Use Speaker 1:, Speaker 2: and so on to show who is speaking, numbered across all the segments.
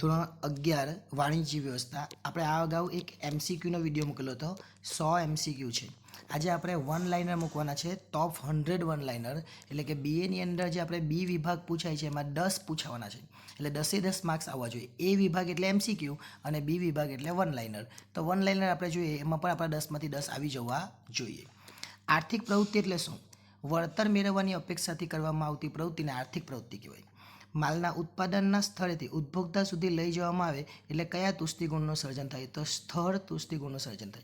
Speaker 1: ધોરણ અગિયાર, વાણિજ્ય વ્યવસ્થા. આપણે આ અગાઉ એક એમસીક્યુનો વીડિયો મૂકેલો હતો. સો એમસીક્યુ છે. આજે આપણે વન લાઇનર મૂકવાના છે. ટોપ હંડ્રેડ વન લાઇનર એટલે કે બીએની અંદર જે આપણે બી વિભાગ પૂછાય છે, એમાં દસ પૂછાવાના છે. એટલે દસે દસ માર્ક્સ આવવા જોઈએ. એ વિભાગ એટલે એમસીક્યુ અને બી વિભાગ એટલે વન લાઇનર તો વન લાઇનર આપણે જોઈએ, એમાં પણ આપણા દસમાંથી દસ આવી જવા જોઈએ. આર્થિક પ્રવૃત્તિ એટલે શું? વળતર મેળવવાની અપેક્ષાથી કરવામાં આવતી પ્રવૃત્તિને આર્થિક પ્રવૃત્તિ કહેવાય. માલના ઉત્પાદનના સ્થળેથી ઉપભોક્તા સુધી લઈ જવામાં આવે એટલે કયા તુષ્ટિગુણનું સર્જન થાય? તો સ્થળ તુષ્ટિગુણનું સર્જન થાય.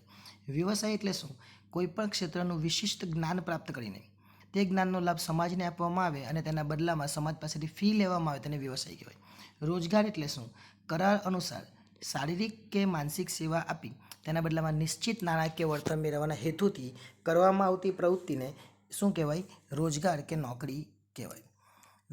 Speaker 1: વ્યવસાય એટલે શું? કોઈપણ ક્ષેત્રનું વિશિષ્ટ જ્ઞાન પ્રાપ્ત કરીને તે જ્ઞાનનો લાભ સમાજને આપવામાં આવે અને તેના બદલામાં સમાજ પાસેથી ફી લેવામાં આવે તેને વ્યવસાય કહેવાય. રોજગાર એટલે શું? કરાર અનુસાર શારીરિક કે માનસિક સેવા આપી તેના બદલામાં નિશ્ચિત નાણાકીય વળતર મેળવવાના હેતુથી કરવામાં આવતી પ્રવૃત્તિને શું કહેવાય? રોજગાર કે નોકરી કહેવાય.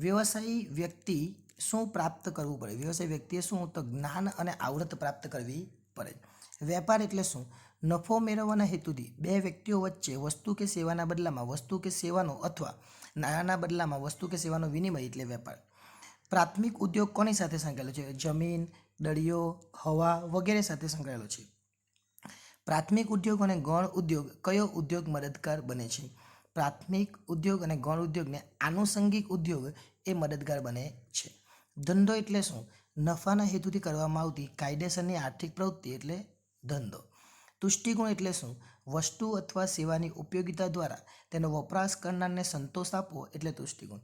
Speaker 1: વ્યવસાયી વ્યક્તિ શું પ્રાપ્ત કરવું પડે? વ્યવસાય વ્યક્તિએ શું તો જ્ઞાન અને આવડત પ્રાપ્ત કરવી પડે. વેપાર એટલે શું? નફો મેળવવાના હેતુથી બે વ્યક્તિઓ વચ્ચે વસ્તુ કે સેવાના બદલામાં વસ્તુ કે સેવાનો અથવા નાણાંના બદલામાં વસ્તુ કે સેવાનો વિનિમય એટલે વેપાર. પ્રાથમિક ઉદ્યોગ કોની સાથે સંકળાયેલો છે? જમીન, દરિયો, હવા વગેરે સાથે સંકળાયેલો છે. પ્રાથમિક ઉદ્યોગ અને ગૌણ ઉદ્યોગ કયો ઉદ્યોગ મદદગાર બને છે? પ્રાથમિક ઉદ્યોગ અને ગૌણ ઉદ્યોગને આનુષંગિક ઉદ્યોગ એ મદદગાર બને છે. ધંધો એટલે શું? નફાના હેતુથી કરવામાં આવતી કાયદેસરની આર્થિક પ્રવૃત્તિ એટલે ધંધો. તુષ્ટિગુણ એટલે શું? વસ્તુ અથવા સેવાની ઉપયોગિતા દ્વારા તેનો વપરાશ કરનારને સંતોષ આપવો એટલે તુષ્ટિગુણ.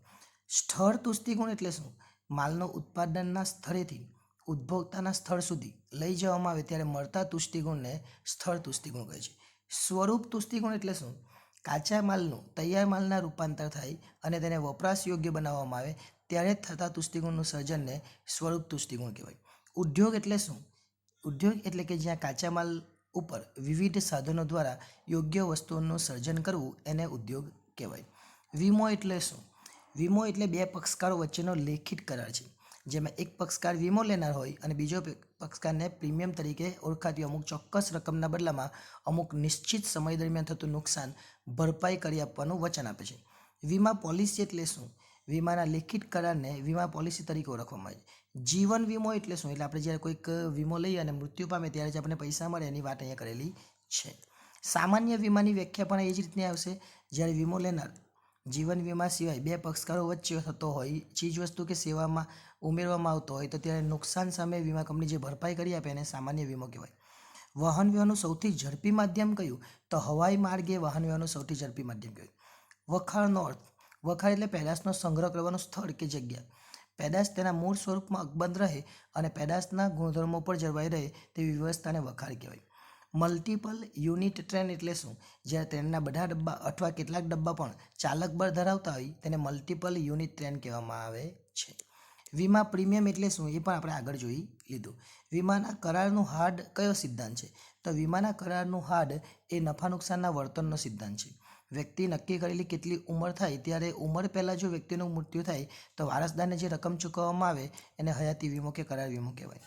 Speaker 1: સ્થળ તુષ્ટિગુણ એટલે શું? માલનો ઉત્પાદનના સ્થળેથી ઉપભોક્તાના સ્થળ સુધી લઈ જવામાં આવે ત્યારે મળતા તુષ્ટિગુણને સ્થળ તુષ્ટિગુણ કહે છે. સ્વરૂપ તુષ્ટિગુણ એટલે શું? કાચા માલનું, તૈયાર માલના રૂપાંતર થાય અને તેને વપરાશ યોગ્ય બનાવવામાં આવે, ત્યારે થતા તુષ્ટિગુણનું સર્જનને સ્વરૂપ તુષ્ટિગુણ કહેવાય. ઉદ્યોગ એટલે શું? ઉદ્યોગ એટલે કે જ્યાં કાચા માલ ઉપર વિવિધ સાધનો દ્વારા યોગ્ય વસ્તુઓનું સર્જન કરવું એને ઉદ્યોગ કહેવાય. વીમો એટલે શું? વીમો એટલે બે પક્ષકારો વચ્ચેનો લેખિત કરાર છે. જેમાં એક પક્ષકાર વીમો લેનાર હોય અને બીજો પક્ષકારને પ્રીમિયમ તરીકે ઓળખાતી અમુક ચોક્કસ રકમના બદલામાં અમુક નિશ્ચિત સમય દરમિયાન થતું નુકસાન ભરપાઈ કરી આપવાનું વચન આપે છે. વીમા પોલિસી એટલે શું? વીમાના લેખિત કરારને વીમા પોલિસી તરીકે ઓળખવામાં આવે છે. જીવન વીમો એટલે શું? એટલે આપણે જ્યારે કોઈક વીમો લઈએ અને મૃત્યુ પામે ત્યારે જ આપણને પૈસા મળે એની વાત અહીંયા કરેલી છે. સામાન્ય વીમાની વ્યાખ્યા પણ એ જ રીતની આવશે. જ્યારે વીમો લેનાર જીવન વીમા સિવાય બે પક્ષકારો વચ્ચે થતો હોય ચીજવસ્તુ કે સેવામાં ઉમેરવામાં આવતો હોય, તો ત્યારે નુકસાન સામે વીમા કંપની જે ભરપાઈ કરી આપે એને સામાન્ય વીમો કહેવાય. વાહન વ્યવહારનું સૌથી ઝડપી માધ્યમ કયું? તો હવાઈ માર્ગે વાહન વ્યવહારનું સૌથી ઝડપી માધ્યમ કહેવાય. વખાણનો અર્થ. વખાણ એટલે પેદાશનો સંગ્રહ કરવાનું સ્થળ કે જગ્યા. પેદાશ તેના મૂળ સ્વરૂપમાં અકબંધ રહે અને પેદાશના ગુણધર્મો પર જળવાઈ રહે તેવી વ્યવસ્થાને વખાણ કહેવાય. મલ્ટિપલ યુનિટ ટ્રેન એટલે શું? જ્યારે ટ્રેનના બધા ડબ્બા અથવા કેટલાક ડબ્બા પણ ચાલક બળ ધરાવતા હોય, તેને મલ્ટિપલ યુનિટ ટ્રેન કહેવામાં આવે છે. વીમા પ્રીમિયમ એટલે શું? એ પણ આપણે આગળ જોઈ લીધું. વીમાના કરારનું હાર્ડ કયો સિદ્ધાંત છે? તો વીમાના કરારનું હાર્ડ એ નફા નુકસાનના વર્તનનો સિદ્ધાંત છે. વ્યક્તિ નક્કી કરેલી કેટલી ઉંમર થાય, ત્યારે ઉંમર પહેલાં જો વ્યક્તિનું મૃત્યુ થાય, તો વારસદારને જે રકમ ચૂકવવામાં આવે, એને હયાતી વીમો કે કરાર વીમો કહેવાય.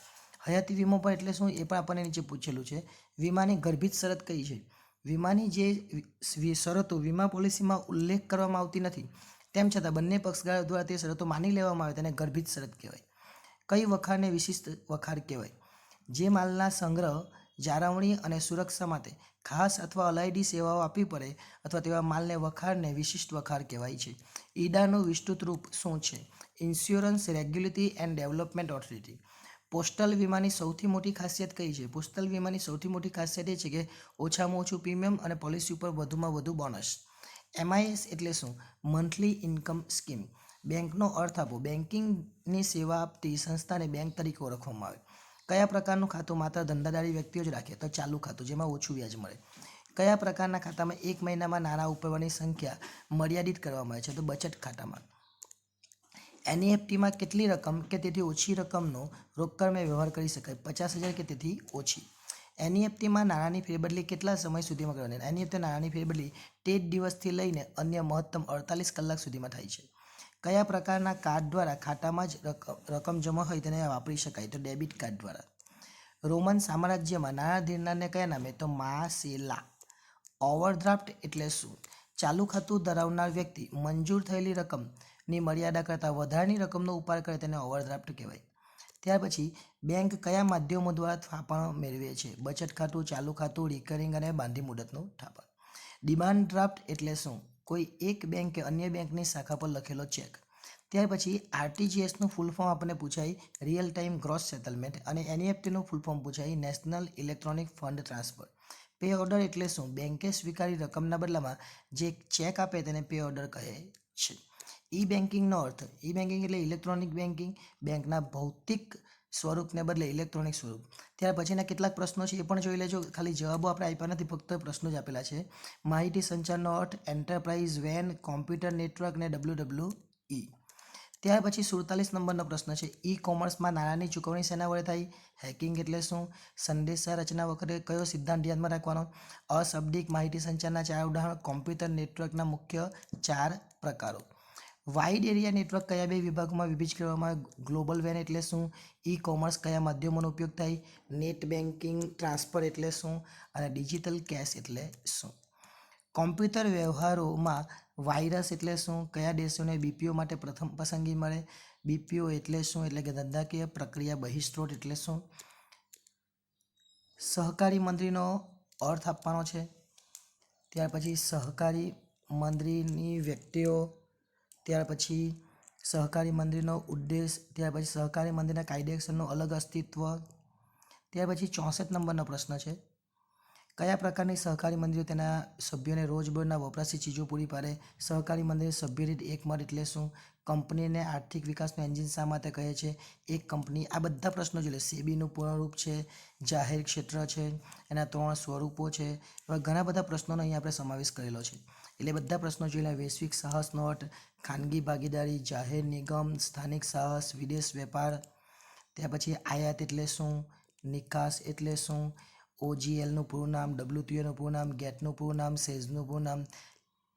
Speaker 1: હયાતી વીમો પણ એટલે શું, એ પણ આપણને નીચે પૂછેલું છે. વીમાની ગર્ભિત શરત કઈ છે? વીમાની જે શરતો વીમા પોલિસીમાં ઉલ્લેખ કરવામાં આવતી નથી, તેમ છતાં બંને પક્ષકાર દ્વારા તે શરતો માની લેવામાં આવે તેને ગર્ભિત શરત કહેવાય. કઈ વખારને વિશિષ્ટ વખાર કહેવાય? જે માલના સંગ્રહ, જાળવણી અને સુરક્ષા માટે ખાસ અથવા અલાયદી સેવાઓ આપવી પડે અથવા તેવા માલને વખારને વિશિષ્ટ વખાર કહેવાય છે. ઈડાનું વિસ્તૃત રૂપ શું છે? Insurance regulatory and development authority. Postal વીમાની સૌથી મોટી ખાસિયત કઈ છે? પોસ્ટલ વીમાની સૌથી મોટી ખાસિયત એ છે કે ઓછામાં ઓછું પ્રીમિયમ અને પોલિસી ઉપર વધુમાં વધુ બોનસ. એમઆઈએસ એટલે શું? Monthly income scheme. બેંકનો અર્થ આપો. બેન્કિંગની સેવા આપતી સંસ્થાને બેંક તરીકે ઓળખવામાં આવે. કયા પ્રકારનું ખાતું? માત્ર ધંધાદારી વ્યક્તિઓ જ રાખે, તો ચાલુ ખાતું, જેમાં ઓછું વ્યાજ મળે. કયા પ્રકારના ખાતામાં એક મહિનામાં નાણાં ઉપાડવાની સંખ્યા મર્યાદિત કરવામાં આવે છે? તો બચત ખાતામાં. એનઈએફટીમાં કેટલી રકમ કે તેથી ઓછી રકમનો રોકડમાં વ્યવહાર કરી શકાય? પચાસ હજાર કે તેથી ઓછી? એનઈએફટીમાં નાણાંની ફેરબદલી કેટલા સમય સુધીમાં કરવાની? એનઈએફટી નાણાંની ફેરબદલી તે જ દિવસથી લઈને અન્ય મહત્તમ અડતાલીસ કલાક સુધીમાં થાય છે. કયા પ્રકારના કાર્ડ દ્વારા ખાતામાં જ રકમ રકમ જમા હોય તેને વાપરી શકાય? તો ડેબિટ કાર્ડ દ્વારા. રોમન સામ્રાજ્યમાં નાણાં ધીરનારને કયા નામે? તો માસેલા. ઓવરડ્રાફ્ટ એટલે શું? ચાલુ ખાતું ધરાવનાર વ્યક્તિ, મંજૂર થયેલી રકમની મર્યાદા કરતાં વધારાની રકમનો ઉપાડ કરે તેને ઓવરડ્રાફ્ટ કહેવાય. ત્યાર પછી બેંક કયા માધ્યમો દ્વારા થાપણ મેળવે છે? બચત ખાતું, ચાલુ ખાતું રિકરિંગ અને બાંધી મુદતનું થાપણ. ડિમાન્ડ ડ્રાફ્ટ એટલે શું? કોઈ એક બેંક કે અન્ય બેંકની શાખા પર લખેલો ચેક ત્યાર પછી આરટીજીએસનું ફૂલ ફોર્મ આપણને પૂછાય રિયલ ટાઈમ ગ્રોસ સેટલમેન્ટ અને એનઈએફટીનું ફૂલ ફોર્મ પૂછાય national electronic fund transfer pay order એટલે શું? બેંકે સ્વીકારી રકમના બદલામાં જે ચેક આપે તેને પે ઓર્ડર કહે છે. ઈ બેન્કિંગનો અર્થ, ઈ બેન્કિંગ એટલે ઇલેક્ટ્રોનિક બેન્કિંગ બેંકના ભૌતિક સ્વરૂપને બદલે ઇલેક્ટ્રોનિક સ્વરૂપ. ત્યાર પછીના કેટલાક પ્રશ્નો છે એ પણ જોઈ લેજો. ખાલી જવાબો આપણે આપ્યા નથી, ફક્ત પ્રશ્નો જ આપેલા છે. માહિતી સંચારનો અર્થ, એન્ટરપ્રાઇઝ વેન, કોમ્પ્યુટર નેટવર્ક ને ડબલ્યુ ડબલ્યુ ઈ. ત્યાર પછી સુડતાલીસ નંબરનો પ્રશ્ન છે ઈ કોમર્સમાં નાણાંની ચૂકવણી શેના વડે થાય? હેકિંગ એટલે શું? સંદેશા રચના વખતે કયો સિદ્ધાંત ધ્યાનમાં રાખવાનો? અશબ્દિક માહિતી સંચારના ચાર ઉદાહરણ, કોમ્પ્યુટર નેટવર્કના મુખ્ય ચાર પ્રકારો. વાઇડ એરિયા નેટવર્ક કયા બે વિભાગમાં વિભાજિત કરવામાં ગ્લોબલ વેન એટલે શું? ઈ કોમર્સ કયા માધ્યમોનો ઉપયોગ થાય? નેટ બેન્કિંગ, ટ્રાન્સફર એટલે શું? અને ડિજિટલ કેશ એટલે શું? કોમ્પ્યુટર વ્યવહારોમાં વાયરસ એટલે શું? કયા દેશોને બીપીઓ માટે પ્રથમ પસંદગી મળે? બીપીઓ એટલે શું? એટલે કે ધંધાકીય પ્રક્રિયા બહિસ્ત્રોત એટલે શું? સહકારી મંત્રીનો અર્થ આપવાનો છે. ત્યાર પછી સહકારી મંત્રીની વ્યક્તિઓ ત્યાર પછી સહકારી મંદિરનો ઉદ્દેશ, ત્યાર પછી સહકારી મંદિરના કાયદેસરનું અલગ અસ્તિત્વ, ત્યાર પછી ચોસઠ નંબરનો પ્રશ્ન છે. કયા પ્રકારની સહકારી મંદિરો તેના સભ્યોને રોજબરોજના વપરાશી ચીજો પૂરી પાડે? સહકારી મંત્રી સભ્ય દીઠ એક મત એટલે શું? કંપનીને આર્થિક વિકાસનું એન્જિન શા માટે કહે છે? એક કંપની આ બધા પ્રશ્નો જોઈએ સેબીનું પૂર્ણરૂપ છે, જાહેર ક્ષેત્ર છે, એના ત્રણ સ્વરૂપો છે. એવા ઘણા બધા પ્રશ્નોનો અહીં આપણે સમાવેશ કરેલો છે. એટલે બધા પ્રશ્નો જોઈ લે. વૈશ્વિક સાહસનો અર્થ ખાનગી ભાગીદારી, જાહેર નિગમ, સ્થાનિક સાહસ, વિદેશ વેપાર. ત્યાર પછી આયાત એટલે શું? નિકાસ એટલે શું? ઓજીએલનું પૂરું નામ ડબ્લ્યુટીઓનું પૂરું નામ ગેટનું પૂરું નામ સેઝનું પૂરું નામ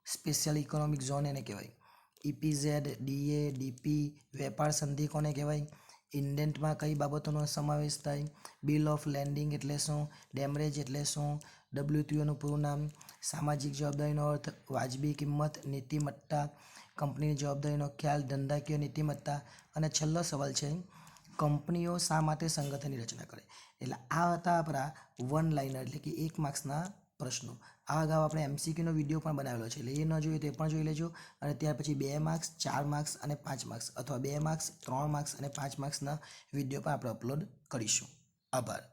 Speaker 1: સ્પેશિયલ ઇકોનોમિક ઝોન એને કહેવાય. ઇપીઝેડ ડીએ ડીપી વેપાર સંધિ કોને કહેવાય? ઇન્ડેન્ટમાં કઈ બાબતોનો સમાવેશ થાય? બિલ ઓફ લેન્ડિંગ એટલે શું? ડેમરેજ એટલે શું? ડબ્લ્યુટીઓનું પૂરું નામ? સામાજિક જવાબદારીનો અર્થ? વાજબી કિંમત? નીતિમત્તા? કંપનીની જવાબદારીનો ખ્યાલ? ધંધાકીય નીતિમત્તા? અને છેલ્લો સવાલ છે, કંપનીઓ શા માટે સંગઠનની રચના કરે? એટલે આ હતા આપણા વન લાઇનર એટલે કે એક માર્ક્સના પ્રશ્નો. આ અગાઉ આપણે એમસીક્યુનો વીડિયો પણ બનાવેલો છે. એટલે એ ન જોઈએ તે પણ જોઈ લેજો. અને ત્યાર પછી બે માર્ક્સ, ચાર માર્ક્સ અને પાંચ માર્ક્સ. અથવા બે માર્ક્સ, ત્રણ માર્ક્સ અને પાંચ માર્ક્સના વીડિયો પણ આપણે અપલોડ કરીશું. આભાર.